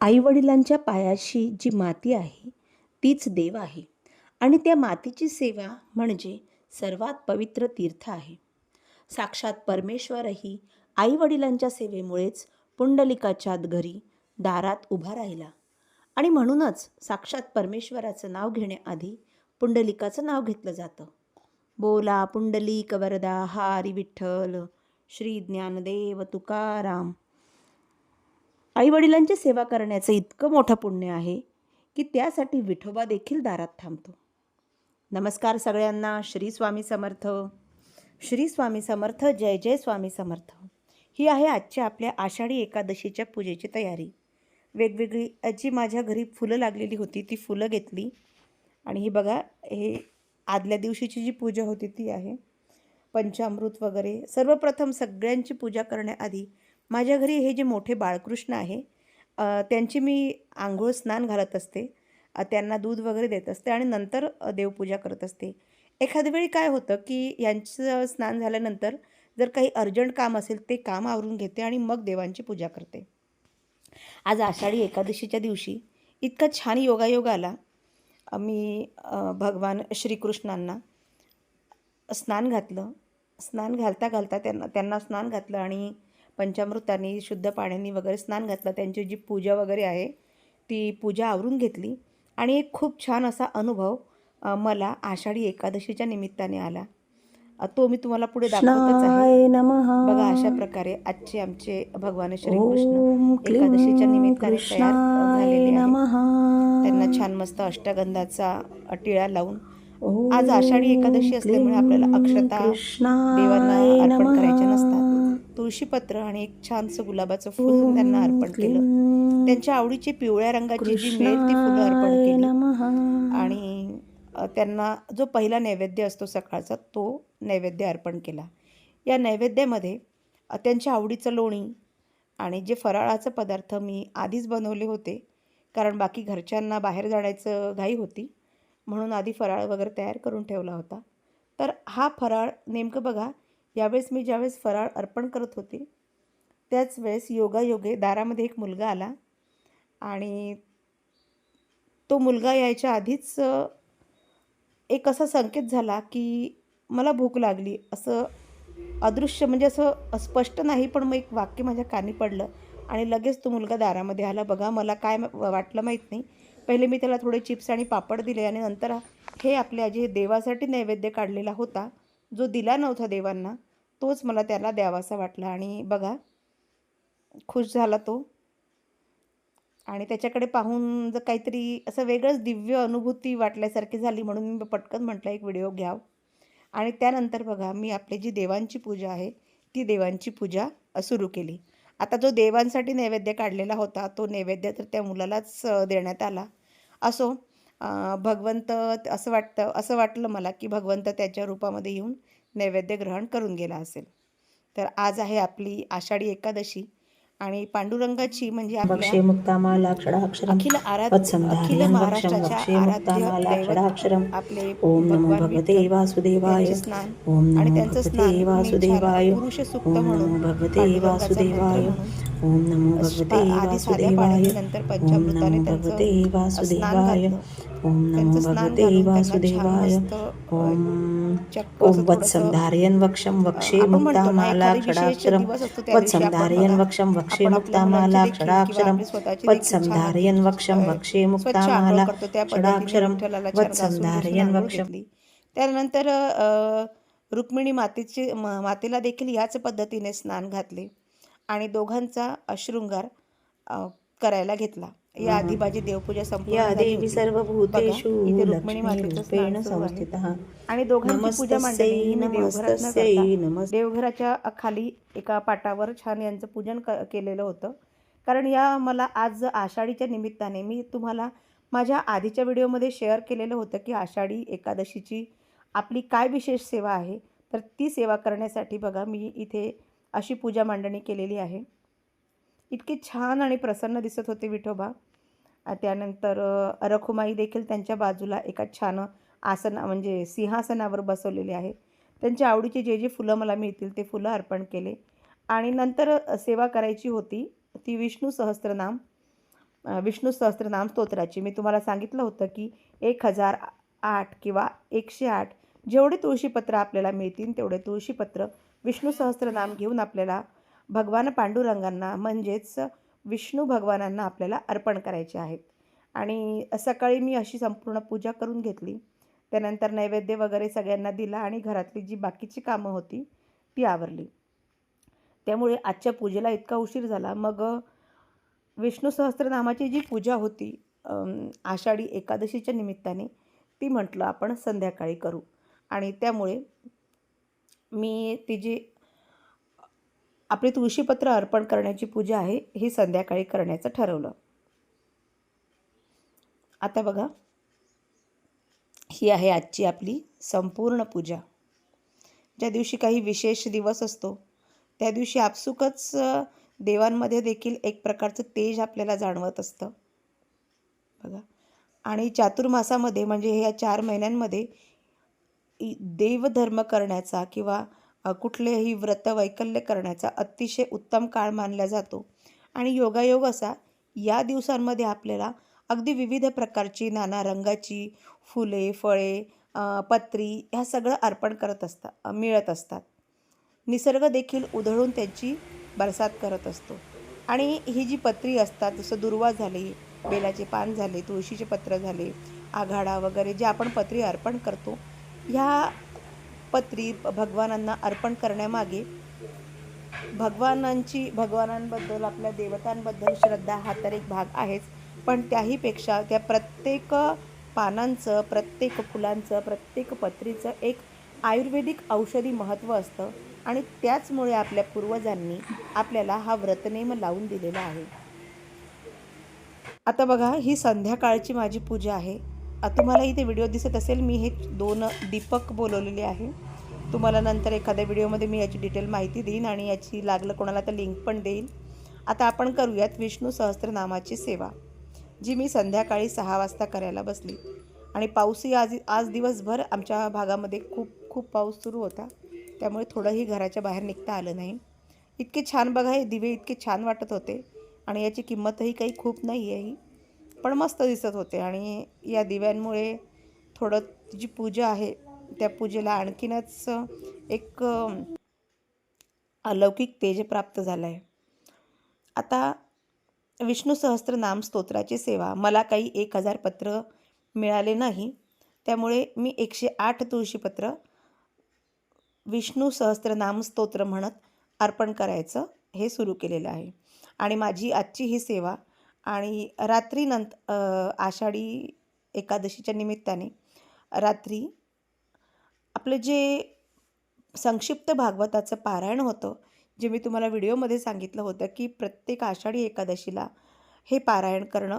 आईवडिलांच्या पायाशी जी माती आहे तीच देव आहे. आणि त्या मातीची सेवा म्हणजे सर्वात पवित्र तीर्थ आहे. साक्षात परमेश्वरही आईवडिलांच्या सेवेमुळेच पुंडलिकाच्या घरी दारात उभा राहिला. आणि म्हणूनच साक्षात परमेश्वराचं नाव घेण्याआधी पुंडलिकाचं नाव घेतलं जातं. बोला पुंडलिक वरदा हारी विठ्ठल श्री ज्ञानदेव तुकाराम. आईवडिलांची सेवा करण्याचं इतकं मोठं पुण्य आहे की त्यासाठी विठोबा देखील दारात थांबतो. नमस्कार सगळ्यांना. श्री स्वामी समर्थ. श्री स्वामी समर्थ जय जय स्वामी समर्थ. ही आहे आजच्या आपल्या आषाढी एकादशीच्या पूजेची तयारी. वेगवेगळी जी माझ्या घरी फुलं लागलेली होती ती फुलं घेतली. आणि ही बघा हे आदल्या दिवशीची जी पूजा होती ती आहे. पंचामृत वगैरे. सर्वप्रथम सगळ्यांची पूजा करण्याआधी माझ्या घरी हे जे मोठे बाळकृष्ण आहे त्यांची मी आंघोळ स्नान घालत असते. त्यांना दूध वगैरे देत असते आणि नंतर देवपूजा करत असते. एखाद्या वेळी काय होतं की यांचं स्नान झाल्यानंतर जर काही अर्जंट काम असेल ते काम आवरून घेते आणि मग देवांची पूजा करते. आज आषाढी एकादशीच्या दिवशी इतका छान योगायोग आला. मी भगवान श्रीकृष्णांना स्नान घातलं. स्नान घालता घालता त्यांना त्यांना स्नान घातलं आणि पंचामृतांनी शुद्ध पाण्याने वगैरे स्नान घातलं. त्यांची जी पूजा वगैरे आहे ती पूजा आवरून घेतली. आणि एक खूप छान असा अनुभव मला आषाढी एकादशीच्या निमित्ताने आला. तो मी तुम्हाला पुढे दाखवतच आहे. बघा अशा प्रकारे आजचे आमचे भगवान श्रीकृष्ण एकादशीच्या निमित्ताने तयार झालेले त्यांना छान मस्त अष्टगंधाचा टिळा लावून आज आषाढी एकादशी असल्यामुळे आपल्याला अक्षता देवांना अर्पण करायच्या नसतात. तुळशीपत्र आणि एक छानसं गुलाबाचं फुल त्यांना अर्पण केलं त्यांच्या आवडीची पिवळ्या रंगाची जी मिळेल ती फुलं अर्पण केली. आणि त्यांना जो पहिला नैवेद्य असतो सकाळचा तो नैवेद्य अर्पण केला. या नैवेद्यामध्ये त्यांच्या आवडीचं लोणी आणि जे फराळाचे पदार्थ मी आधीच बनवले होते कारण बाकी घरच्यांना बाहेर जाण्याचं घाई होती म्हणून आधी फराळ वगैरे तयार करून ठेवला होता. तर हा फराळ नेमकं बघा यावेळेस मी ज्यावेळेस फराळ अर्पण करत होते त्याच वेळेस योगायोगे दारामध्ये एक मुलगा आला आणि तो मुलगा यायच्या आधीच एक असा संकेत झाला की मला भूक लागली. असं अदृश्य म्हणजे असं स्पष्ट नाही पण मग एक वाक्य माझ्या कानी पडलं आणि लगेच तो मुलगा दारामध्ये आला. बघा मला काय म- वाटलं माहीत नाही. पहिले मी त्याला थोडे चिप्स आणि पापड दिले आणि नंतर हे आपल्या जे देवासाठी नैवेद्य काढलेला होता जो दिला नव्हता देवांना. तोच मला त्याला द्यावासा वाटला. आणि बघा खुश झाला तो. आणि त्याच्याकडे पाहून जर काहीतरी असं वेगळंच दिव्य अनुभूती वाटल्यासारखी झाली म्हणून मी पटकन म्हटलं एक व्हिडिओ घ्याव. आणि त्यानंतर बघा मी आपली जी देवांची पूजा आहे ती देवांची पूजा सुरू केली. आता जो देवांसाठी नैवेद्य काढलेला होता तो नैवेद्य तर त्या मुलालाच देण्यात आला. असो भगवंत असं वाटतं असं वाटलं मला की भगवंत त्याच्या रूपामध्ये येऊन नैवेद्य ग्रहण करून गेला असेल. तर आज आहे आपली आषाढी एकादशी आणि पांडुरंगाची म्हणजे अखिल महाराष्ट्राच्या आराध्य आपले भगवान भगवते वासुदेवाय. स्नान आणि नमो त्यांचं भगवते स्नान वासुदेवाय. पुरुष सुक्त म्हणून नमो भगवते वासुदेवाय. ॐ नमो भगवते वासुदेवाय. नंतर पंचामृताने त्यांचं स्नान ॐ नमो भगवते वासुदेवाय. असं थोडंसं वत्संधार्यं वक्षं वक्षे आपण म्हणतो ना एखादी विशेष मुक्तामालाक्षराक्षरम् दिवस असतो त्या दिवशी आपण वत्संधार्यं बघा. वक्षं वक्षे आपण आपल्या मुलांची देखील किंवा मुक्तामालाक्षराक्षरम् आपली स्वतःची देखील छान वत्संधार्यं वक्षं अ, वक्षे स्वच्छ आंघोळ मुक्तामाला करतो त्या पद्धतीने षडाक्षरं विठ्ठलाला छान घासून घुसून वत्संधार्यं आंघोळ वक्षं. घेतली. त्यानंतर रुक्मिणी मातेची मातेला देखील याच पद्धतीने स्नान घातले आणि दोघांचा शृंगार अ, करायला घेतला. या आधी माझी देवपूजा संपूर्ण देवी इथे रुक्मिणी मातेचं. संस्थितः. आणि दोघांची पूजा मांडली देवघराच्या खाली एका पाटावर छान यांचं पूजन केलेलं होतं. कारण या मला आज आषाढीच्या निमित्ताने मी तुम्हाला माझ्या आधीच्या व्हिडिओमध्ये शेअर केलेलं होतं की आषाढी एकादशीची आपली काय विशेष सेवा आहे? तर ती सेवा करण्यासाठी बघा मी इथे अशी पूजा मांडणी केलेली आहे. इतके छान आणि प्रसन्न दिसत होते विठोबा. त्यानंतर अ, रखुमाई देखील त्यांच्या बाजूला एका छान आसना म्हणजे सिंहासनावर बसवलेले आहे. त्यांच्या आवडीचे जे जे फुलं मला मिळतील ते फुलं अर्पण केले. आणि नंतर सेवा करायची होती ती विष्णू सहस्त्रनाम विष्णू सहस्त्रनाम स्तोत्राची. मी तुम्हाला सांगितलं होतं की एक हजार आठ किंवा एकशे आठ जेवढे तुळशीपत्र आपल्याला मिळतील तेवढे तुळशीपत्र विष्णू सहस्त्रनाम घेऊन आपल्याला भगवान पांडुरंगांना म्हणजेच विष्णू भगवानांना आपल्याला अर्पण करायचे आहेत. आणि सकाळी मी अशी संपूर्ण पूजा करून घेतली. त्यानंतर नैवेद्य वगैरे सगळ्यांना दिला आणि घरातली जी बाकीची कामं होती ती आवरली. त्यामुळे आजच्या पूजेला इतका उशीर झाला. मग विष्णू सहस्त्रनामाची जी पूजा होती आषाढी एकादशीच्या निमित्ताने ती म्हटलं आपण संध्याकाळी करू. आणि त्यामुळे मी ती जी आपली तुळशीपत्र अर्पण करण्याची पूजा आहे ही संध्याकाळी करण्याचं ठरवलं. आता बघा ही आहे आजची आपली संपूर्ण पूजा. ज्या दिवशी काही विशेष दिवस असतो त्या दिवशी आपसुकच देवांमध्ये देखील एक प्रकारचं तेज आपल्याला जाणवत असतं. बघा आणि चातुर्मासामध्ये म्हणजे ह्या चार महिन्यांमध्ये देवधर्म करण्याचा किंवा कुठलेही व्रत वैकल्य करण्याचा अतिशय उत्तम काळ मानला जातो. आणि योगायोग असा या दिवसांमध्ये आपल्याला अगदी विविध प्रकारची नाना रंगाची फुले फळे पत्री ह्या सगळं अर्पण करत असतात मिळत असतात. निसर्ग देखील उधळून त्यांची बरसात करत असतो. आणि ही जी पत्री असतात जसं दुर्वा झाली बेलाचे पान झाले तुळशीचे पत्र झाले आघाडा वगैरे जे आपण पत्री अर्पण करतो ह्या पत्री भगवानांना अर्पण करण्यामागे भगवानांची भगवानांबद्दल आपल्या देवतांबद्दल श्रद्धा हा तर एक भाग आहेच. पण त्याहीपेक्षा त्या प्रत्येक पानांचं प्रत्येक फुलांचं प्रत्येक पत्रीचं एक आयुर्वेदिक औषधी महत्त्व असतं आणि त्याचमुळे आपल्या पूर्वजांनी आपल्याला हा व्रतनेम लावून दिलेला आहे. आता बघा ही संध्याकाळची माझी पूजा आहे. तुम्हाला इथे व्हिडिओ दिसत असेल मी हे दोन दीपक बोलवलेले आहे. तुम्हाला नंतर एखाद्या व्हिडिओमध्ये मी याची डिटेल माहिती देईन आणि याची लागलं कोणाला तर लिंक पण देईन. आता आपण करूयात विष्णू सहस्त्रनामाची सेवा जी मी संध्याकाळी सहा वाजता करायला बसली. आणि पाऊसही आज आज दिवसभर आमच्या भागामध्ये खूप खूप पाऊस सुरू होता. त्यामुळे थोडंही घराच्या बाहेर निघता आलं नाही. इतके छान बघा हे दिवे इतके छान वाटत होते आणि याची किंमतही काही खूप नाही आहे ही. पण मस्त दिसत होते. आणि या दिव्यांमुळे थोडं जी पूजा आहे त्या पूजेला आणखीनच एक अलौकिक तेज प्राप्त झालं आहे आता विष्णू सहस्त्रनाम स्तोत्राची सेवा. मला काही एक हजार पत्र मिळाले नाही. त्यामुळे मी एकशे आठ तुळशीपत्र विष्णू सहस्त्रनाम स्तोत्र म्हणत अर्पण करायचं हे सुरू केलेलं आहे. आणि माझी आजची ही सेवा आणि रात्रीनंत आषाढी एकादशीच्या निमित्ताने रात्री आपलं जे संक्षिप्त भागवताचं पारायण होतं जे मी तुम्हाला व्हिडिओमध्ये सांगितलं होतं की प्रत्येक आषाढी एकादशीला हे पारायण करणं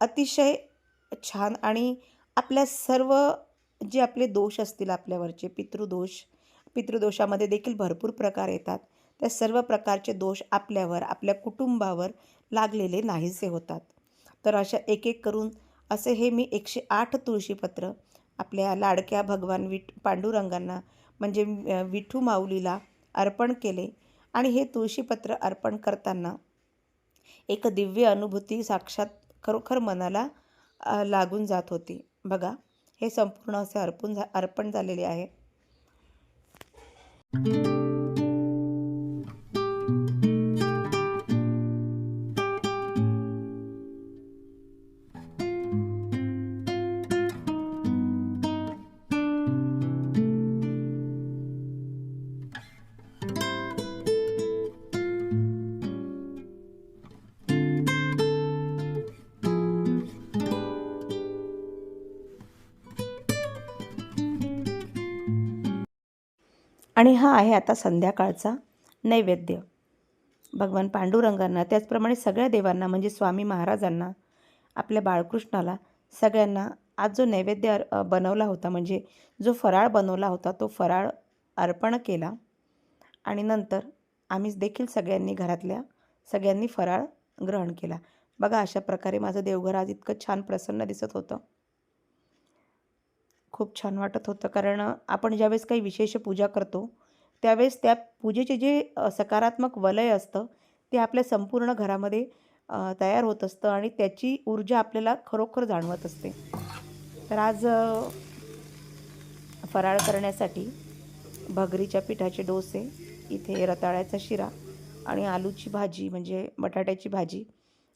अतिशय छान आणि आपल्या सर्व जे आपले दोष असतील आपल्यावरचे पितृदोष पितृदोषामध्ये देखील भरपूर प्रकार येतात. त्या सर्व प्रकारचे दोष आपल्यावर आपल्या कुटुंबावर लागलेले नाहीसे होतात. तर अशा एक एक करून असे हे मी एकशे आठ तुळशीपत्र आपल्या लाडक्या भगवान विठ पांडुरंगांना म्हणजे विठू माऊलीला अर्पण केले आणि हे तुळशीपत्र अर्पण करताना एक दिव्य अनुभूती साक्षात खरोखर मनाला लागून जात होती. बघा हे संपूर्ण असे अर्पण झा अर्पण झालेले आहे. आणि हा आहे आता संध्याकाळचा नैवेद्य. भगवान पांडुरंगांना त्याचप्रमाणे सगळ्या देवांना म्हणजे स्वामी महाराजांना आपल्या बाळकृष्णाला सगळ्यांना आज जो नैवेद्य अर- बनवला होता म्हणजे जो फराळ बनवला होता तो फराळ अर्पण केला. आणि नंतर आम्ही देखील सगळ्यांनी घरातल्या सगळ्यांनी फराळ ग्रहण केला. बघा अशा प्रकारे माझं देवघर आज इतकं छान प्रसन्न दिसत होतं. खूप छान वाटत होतं. कारण आपण ज्यावेळेस काही विशेष पूजा करतो त्यावेळेस त्या पूजेचे जे सकारात्मक वलय असतं ते आपल्या संपूर्ण घरामध्ये तयार होत असतं आणि त्याची ऊर्जा आपल्याला खरोखर जाणवत असते. तर आज फराळ करण्यासाठी भगरीच्या पिठाचे डोसे इथे रताळ्याचा शिरा आणि आलूची भाजी म्हणजे बटाट्याची भाजी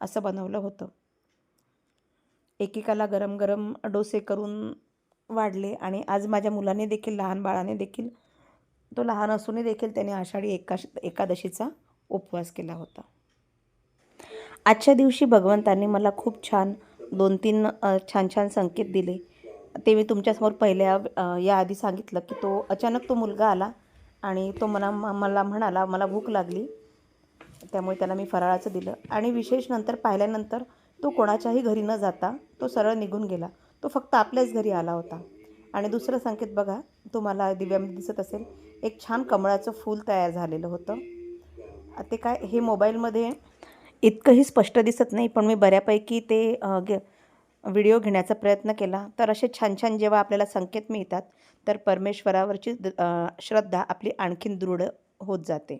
असं बनवलं होतं. एकेकाला गरम गरम डोसे करून वाढले आणि आज माझ्या मुलाने देखील लहान बाळाने देखील तो लहान असूनही देखील त्याने आषाढी एकाश एकादशीचा उपवास केला होता. आजच्या दिवशी भगवंतांनी मला खूप छान दोन तीन छान छान संकेत दिले. ते मी तुमच्यासमोर पहिल्या याआधी सांगितलं की तो अचानक तो मुलगा आला आणि तो मना म- मला म्हणाला मला भूक लागली. त्यामुळे त्याला मी फराळाचं दिलं आणि विशेष नंतर पाहिल्यानंतर तो कोणाच्याही घरी न जाता तो सरळ निघून गेला. तो फक्त आपल्याच घरी आला होता. आणि दुसरं संकेत बघा तुम्हाला दिव्यामध्ये दिसत असेल एक छान कमळाचं फूल तयार झालेलं होतं. ते काय हे मोबाईलमध्ये इतकंही स्पष्ट दिसत नाही पण मी बऱ्यापैकी ते घे व्हिडिओ घेण्याचा प्रयत्न केला. तर असे छान छान जेव्हा आपल्याला संकेत मिळतात तर परमेश्वरावरची श्रद्धा आपली आणखीन दृढ होत जाते.